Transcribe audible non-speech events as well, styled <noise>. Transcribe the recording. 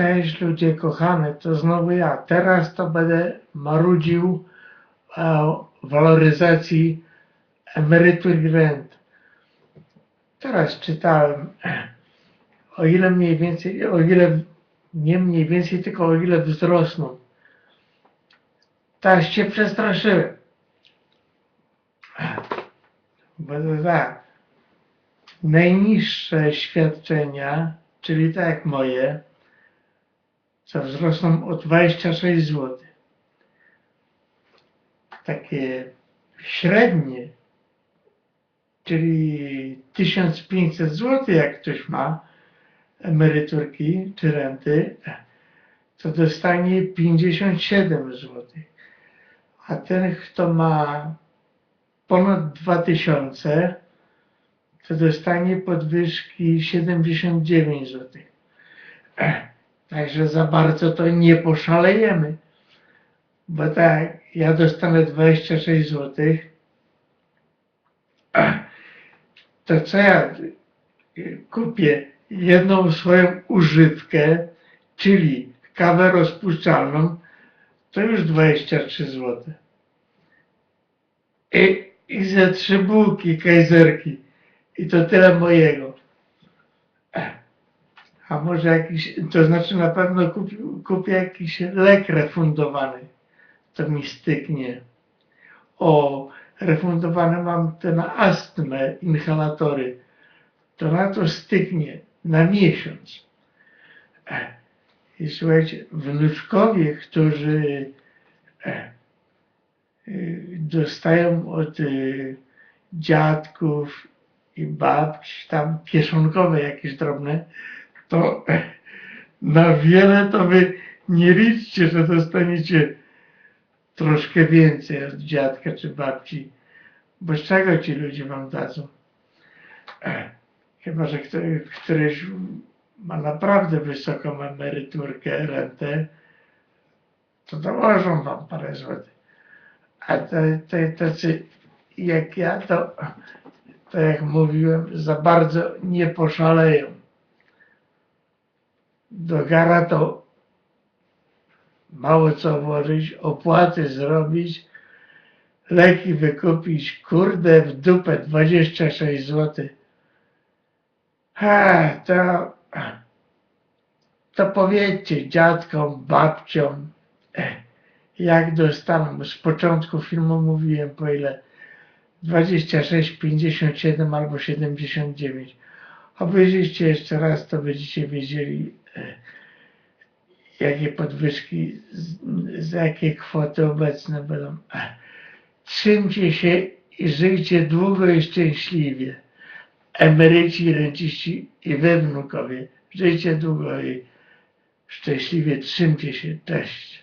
Cześć ludzie kochane, to znowu ja. Teraz to będę marudził o waloryzacji emerytur i rent. Teraz czytałem, o ile mniej więcej, o ile nie mniej więcej, tylko o ile wzrosną. Tak się przestraszyłem. Bo tak, najniższe świadczenia, czyli tak jak moje, co wzrosną o 26 zł. Takie średnie, czyli 1500 zł, jak ktoś ma emeryturki czy renty, to dostanie 57 zł. A ten, kto ma ponad 2000, to dostanie podwyżki 79 zł. Także za bardzo to nie poszalejemy. Bo tak, ja dostanę 26 zł, <clears throat> to co ja kupię? Jedną swoją używkę, czyli kawę rozpuszczalną, to już 23 zł. I, i ze trzy bułki kajzerki. I to tyle mojego. A może jakiś, to znaczy na pewno kupię, jakiś lek refundowany. To mi styknie. O, refundowane mam te na astmę inhalatory. To na to styknie na miesiąc. I słuchajcie, wnuczkowie, którzy e, y, dostają od y, dziadków i babci tam kieszonkowe jakieś drobne, to na wiele to wy nie liczcie, że dostaniecie troszkę więcej od dziadka czy babci, bo z czego ci ludzie wam dadzą? Chyba, że który- któryś ma naprawdę wysoką emeryturkę, rentę, to dołożą wam parę złotych. A te, te, tacy jak ja, to, to jak mówiłem, za bardzo nie poszaleją do gara to mało co włożyć, opłaty zrobić, leki wykupić, kurde w dupę 26 zł. Ha, to, to powiedzcie dziadkom, babciom, eh, jak dostaną. Z początku filmu mówiłem po ile 26, 57 albo 79. Obejrzyjcie jeszcze raz, to będziecie wiedzieli, jakie podwyżki, z, z jakiej kwoty obecne będą. E, Trzymcie się i żyjcie długo i szczęśliwie. Emeryci, renciści i wy wnukowie. Żyjcie długo i szczęśliwie. Trzymcie się. Cześć.